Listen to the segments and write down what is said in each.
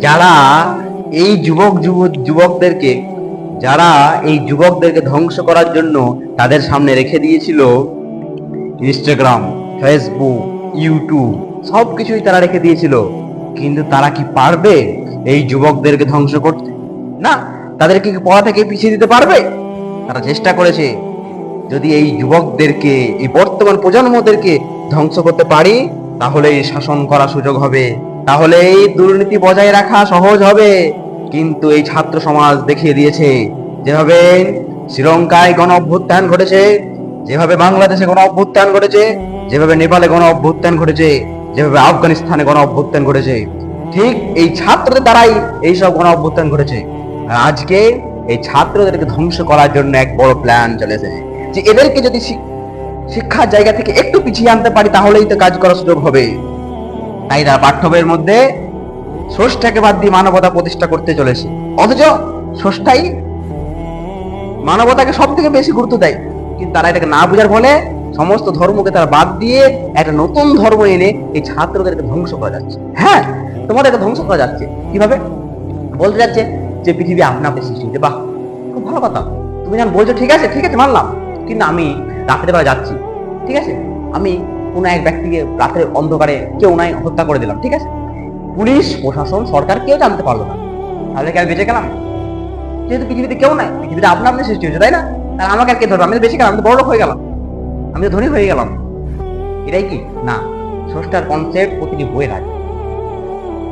যারা এই যুবক যুব- যুবকদেরকে, যারা এই যুবকদেরকে ধ্বংস করার জন্য তাদের সামনে রেখে দিয়েছিল ইনস্টাগ্রাম ফেসবুক ইউটিউব সব কিছুই তারা রেখে দিয়েছিল। কিন্তু তারা কি পারবে এই যুবকদেরকে ধ্বংস করতে? না, তাদেরকে কি পড়া থেকে পিছিয়ে দিতে পারবে? তারা চেষ্টা করেছে। যদি এই যুবকদেরকে, এই বর্তমান প্রজন্মদেরকে ধ্বংস করতে পারি তাহলে এই শাসন করা সুযোগ হবে। তাহলে এই দুর্নীতি বজায় রাখা সহজ হবে। কিন্তু এই ছাত্র সমাজ দেখিয়ে দিয়েছে, যেভাবে শ্রীলঙ্কায় গণ অভ্যুত্থান ঘটেছে, যেভাবে বাংলাদেশে গণ অভ্যুত্থান ঘটেছে, যেভাবে নেপালে গণ অভ্যুত্থান ঘটেছে, যেভাবে আফগানিস্তানে গণ অভ্যুত্থান ঘটেছে, ঠিক এই ছাত্রদের দ্বারাই এইসব গণ অভ্যুত্থান ঘটেছে আজকে এই ছাত্রদেরকে ধ্বংস করার জন্য এক বড় প্ল্যান চলেছে। যে এদেরকে যদি শিক্ষার জায়গা থেকে একটু পিছিয়ে আনতে পারি, তাহলেই তো কাজ করার সুযোগ হবে। তাই তারা পাঠ্য বইয়ের মধ্যে ষষ্ঠাকে বাদ দিয়ে মানবতা প্রতিষ্ঠা করতে চলেছে। অথচ ষষ্ঠাই মানবতাকে সব থেকে বেশি গুরুত্ব দেয়। কিন্তু তারা এটাকে না বোঝার ফলে সমস্ত ধর্মকে তারা বাদ দিয়ে একটা নতুন ধর্ম এনে এই ছাত্রদেরকে ধ্বংস করা যাচ্ছে। হ্যাঁ তোমাদেরকে ধ্বংস করা যাচ্ছে। কীভাবে? বলতে যাচ্ছে যে পৃথিবী আপনা আপনি সৃষ্টি হয়েছে। বাহ, খুব ভালো কথা। তুমি যখন বলছো, ঠিক আছে ঠিক আছে, মানলাম। কিন্তু আমি রাত্রে বেলা যাচ্ছি, ঠিক আছে? আমি কোনো এক ব্যক্তিকে রাতের অন্ধকারে কেউ নাই হত্যা করে দিলাম, ঠিক আছে? পুলিশ, প্রশাসন, সরকার কেউ জানতে পারল না। তাহলে কি আমি বেঁচে গেলাম? যেহেতু পৃথিবীতে কেউ নাই, পৃথিবীতে আপনার আপনি সৃষ্টি হয়েছে, তাই না? আর আমাকে আর কে ধরবে? আমি বেশি গেলাম বড় হয়ে গেলাম। আমি তো ধনী হয়ে গেলাম। এটাই কি? না ষষ্ঠার কনসেপ্ট প্রতিটি বইয়ে থাকে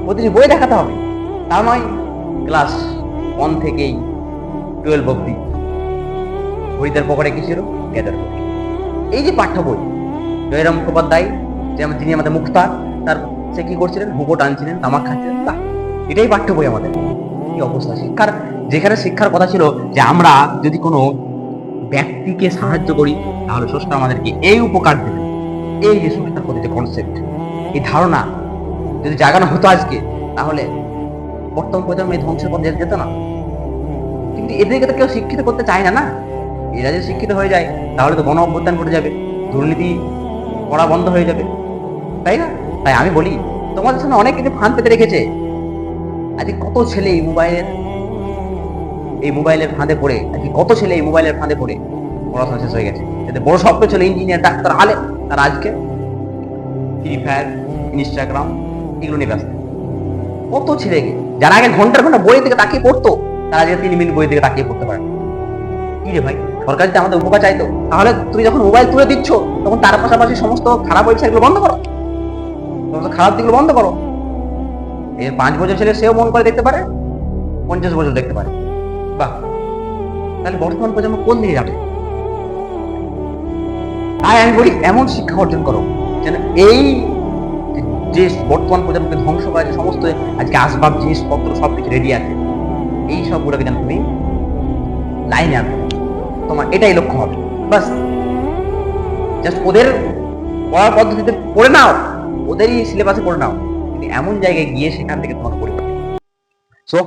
প্রতিটি বই দেখাতে হবে। তা নয় ক্লাস ওয়ান থেকেই টুয়েলভ অব্দি হরিদার পকেটে কি ছিল? গেদার পকেটে এই যে পাঠ্য বই জয়রাম মুখোপাধ্যায় যেমন যিনি আমাদের মুক্তার তার সে কি করছিলেন? হুকো টানছিলেন তামাক খাচ্ছিলেন। বাহ, এটাই পাঠ্য বই আমাদের। কি অবস্থা শিক্ষার? যেখানে শিক্ষার কথা ছিল যে আমরা যদি কোনো ব্যক্তিকে সাহায্য করি তাহলে স্রষ্টা আমাদেরকে এই উপকার দেবে। এই যে স্রষ্টার প্রতি যে কনসেপ্ট এই ধারণা যদি জাগানো হতো আজকে তাহলে বর্তমান প্রজন্ম এই ধ্বংসের পথে যেত না। কিন্তু এদেরকে তো কেউ শিক্ষিত করতে চায় না না? এরা যদি শিক্ষিত হয়ে যায়, তাহলে তো গণ অভ্যুত্থান ঘটে যাবে, দুর্নীতি করা বন্ধ হয়ে যাবে। তাই না? তাই আমি বলি, তোমাদের সামনে অনেক কিছু ফান পেতে রেখেছে। আজকে কত ছেলে এই মোবাইলের এই মোবাইলের ফাঁদে পড়ে, আজকে কত ছেলে এই মোবাইলের ফাঁদে পড়ে, পড়াশোনা শেষ হয়ে গেছে। যাতে বড় স্বপ্ন ছিল ইঞ্জিনিয়ার ডাক্তার আলে তার আজকে ফ্রি ফায়ার ইনস্টাগ্রাম এগুলো নিয়ে ব্যস্ত। কত ছেলে যারা আগে ঘণ্টার ঘণ্টা বই থেকে তাকিয়ে পড়তো, তারা আজকে তিন মিনিট বই থেকে তাকিয়ে পড়তে পারে। কি রে ভাই? সরকার যদি আমাদের উপকার চাইতো। তাহলে তুমি যখন মোবাইল তুলে দিচ্ছ, তখন তার পাশাপাশি সমস্ত খারাপ ওয়েবসাইটগুলো বন্ধ করো। সমস্ত খারাপ দিকগুলো বন্ধ করো। এর পাঁচ বছর ছেলে সেও মন করে দেখতে পারে, পঞ্চাশ বছর দেখতে পারে। বাহ! তাহলে বর্তমান প্রজন্ম কোন দিকে যাবে? তাই আমি বলি, এমন শিক্ষা অর্জন করো, যেন এই যে বর্তমান প্রজন্মকে ধ্বংস করা যে সমস্ত আজকে আসবাব, জিনিসপত্র সব কিছু রেডি আছে, এই সবগুলোকে যেন তুমি লাইনে আনবে তোমার এটাই লক্ষ্য হবে। বাস। জাস্ট ওদের পড়ার পদ্ধতিতে পড়ে নাও। ওদেরই সিলেবাসে পড়ে নাও। কিন্তু এমন জায়গায় গিয়ে সেখান থেকে তোমার পড়ে সো